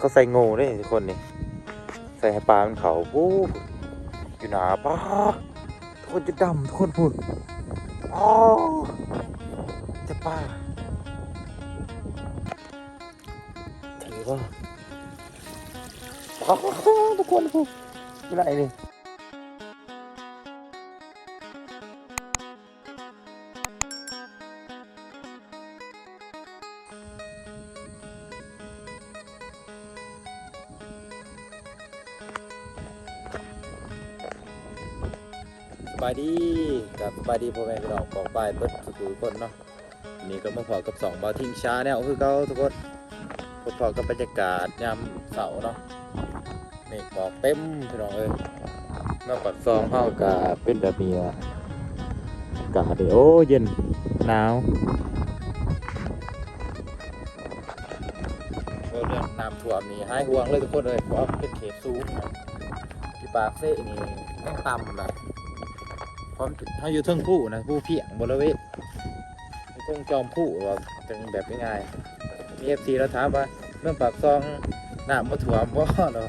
เขาใส่งูด้วยทุกคนนี่ใส่ให้ปลามันเขาปู๊อยู่หนาปลาทุกคนจะดำทุกคนพูดอ๋อจะปลาถือว่าทุกคนพูดอยู่ไหนนี่ บายดีกับสบายดีพ่อแม่พี่น้องของป้ายเบิดทุกคนเนาะนี่ก็มาพอกับสองบาทิ้งช้าแนวคือเขาทุกคนพบพอกับบรรยากาศยามเสาร์เนาะเมฆหมอกเต็มพี่น้องเอ้ยนอกจากซองเฮากะเป็นแบบนี้อากาศโอ้เย็นหนาวเรื่องน้ำท่วมนี่หายห่วงเลยทุกคนเลยเพราะเป็นเขตสูงที่ปากเซ่นี่ต้องต่ำนะ ความถ้าอยู่เทิงผู้นะผู้เพียงบริเวณคงจอมผู้ว่าจังแบบง่ายมีเอฟซีเราถามว่าเรื่องปากซองน้ำมาถ่วมบ่เนาะ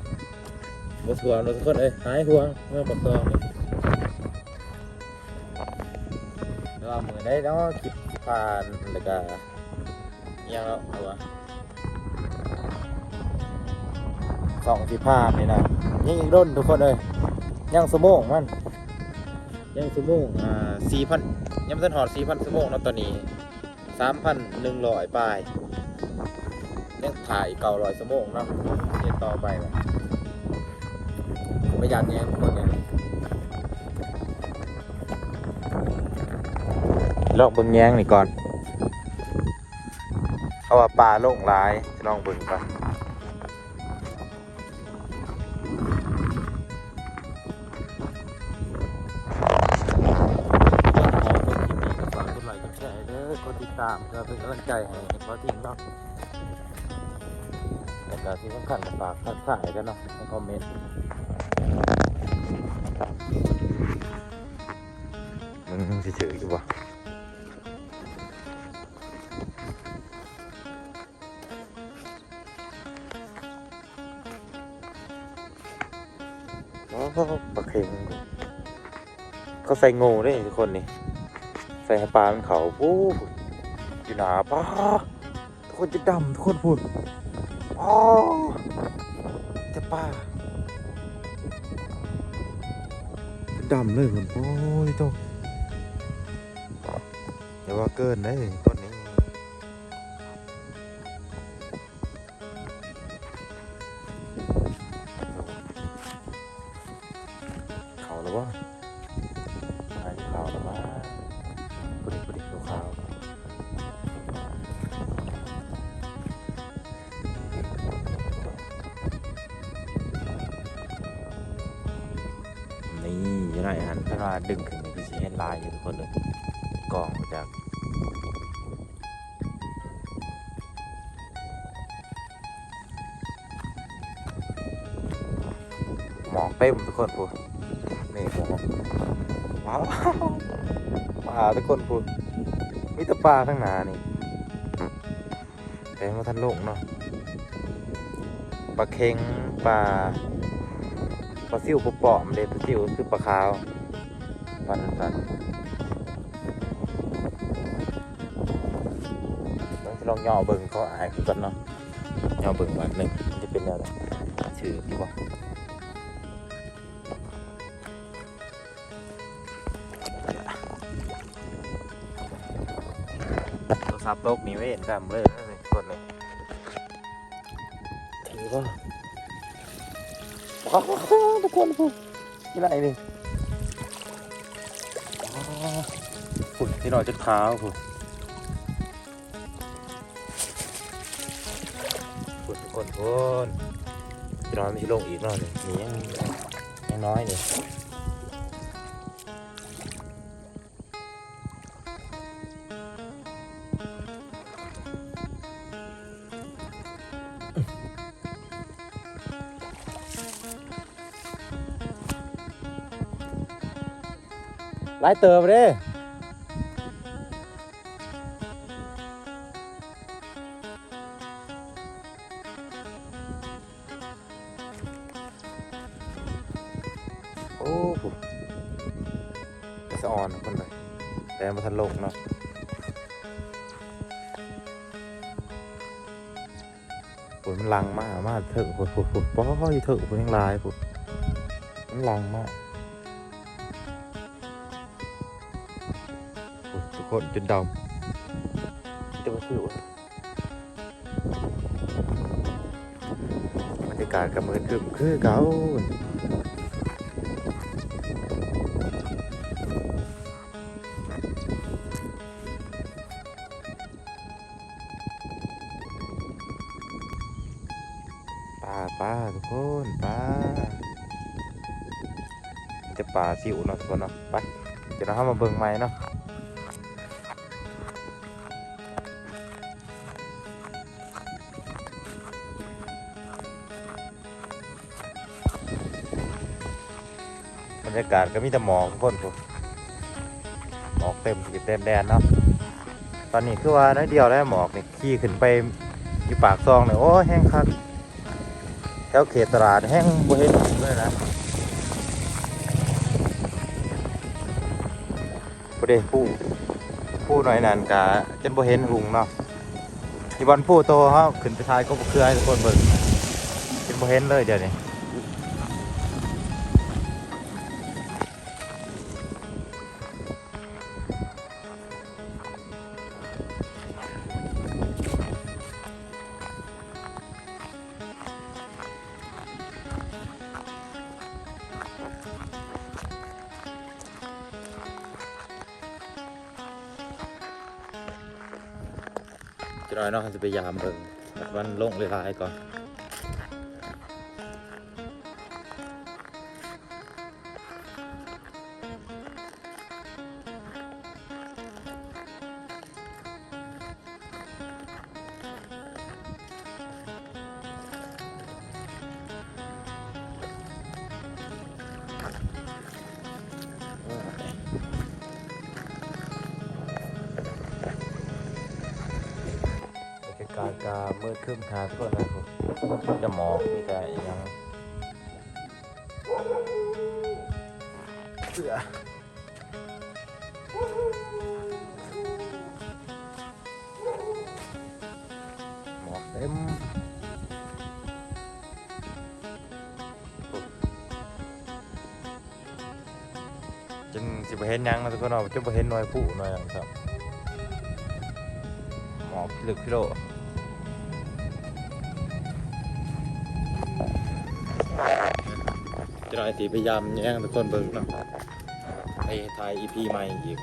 มาถ่วมเราทุกคนเอ้ยหายห่วงเรื่องปากซองนี่แล้วเอมือได้เนาะคิดผ่านแล้วก็ยังแล้วเอาวะสองสิบห้านี่นะยังอีกรุ่นทุกคนเอ้ยยังสมองมัน ยังสมงอ่าสี่พันยังไม่ทันหอดสี่พันสมงแล้วตอนนี้สามพันหนึ่งร้อยปลายยังถ่ายเก่าร้อยสมงเนาะเรียนต่อไปแบบประหยัดเนี่ยคนเนี่ยลองเบิ่งแย้งนี่ก่อน เอาว่าปลาโล่งหลายลองเบิ่งก่อ ด้อกดติดตามเพื่อเป็นกำลังใจให้เพอทิ้งเนาะแล้วก็ที่สำคัญก็ฝากทักทายกันเนาะในคอมเมนต์มึงเฉยอยู่ปะโอ้ปลาเค็งเขาใส่งูด้ทุกคนนี่ ส่ให้ปลามันเขาปู๊อยู่หนาปลาทุกคนจะดำทุกคนพูดอ๋อจะปลาจะดำเลยเหมโอ้ยโตอย่าว่าเกินเลยต้น ยังไงหันเวลาดึงขึ้นนี่คือสิเห็นลายอยู่ทุกคนเลยกล่องมาจากหมอกเต็มทุกคนพูนี่หมอกว้าวปลาทุกคนพูมีแต่ปลาทั้งหนานี่แต่มาทันลงเนาะปลาเค็งปลา ปลาซิวปลาปอมเด็ดปลาซิวคือปลาขาวปันสันต้องลองย่อเบิ่งเขาอายคือกันเนาะย่อเบิ่งแบบหนึ่งมันจะเป็นแนวไหนชื่อพี่ว่าโทรศัพท์โลกนี้ไม่เห็นกันเลยนะทุกคนเลยถือว่า ว้าวทุกคนพูดที่ไหนนี่ว้าวพูดที่หน่อยจะเท้าพูดพูดทุกคนพูดที่น้อยไม่ใช่ลงอีกแล้วนี่มียังยังน้อยนี่ หลายเติบเด้โอ้โหสะอ่อนคนไลยแต่มาทันลงเนาะฝนมันลังมากมากเถอะฝนฝนฝนป้ออยู่เถอะฝนยังลายฝนมันลังมาก คนจนดำจะมาสิวบรรยากาศกับมือครึมคือเก่าปลาปลาทุกคนปลามันจะปลาสิวเนาะทุกคนเนาะไปเดี๋ยวเราเข้ามาเบิ่งใหม่เนาะ รรยากาศก็มีแต่หมอกทุกคนทุกหมอกเต็มอยู่เต็มแดนเนาะตอนนี้คือว่าน้อยเดียวแล้วหมอกเนี่ยขี่ขึ้นไปอยู่ปากซองเลยโอ้แห้งคักแถวเขตตลาดแห้งบ่เห็นหงเลยนะบ่ได้ผู้ผู้หน่อยนั่นกะจนบ่เห็นหุงเนาะที่บอลผู้โตเฮาขึ้นไปทายก็บ่คือให้ทุกคนเบิ่งจนบ่เห็นเลยเดี๋ยวนี้ จะน้อยเนาะจะไปยามเบิ่งบัดวันลงหลายก่อน กาศกามืดครึ้มทาทุกคนนะครับจะหมอกมีแต่อิหยังเสือหมอกเต็มจึงสิบเห็นยังนะทุกคนเนาะจึงบ่เห็นหน่วยผู้หน่วยครับหมอกลึกพี่โล จะหน่อตีพยายามแย่งทุกคนเบิ่งเนาะไปถ่ายอีพีใหม่อีก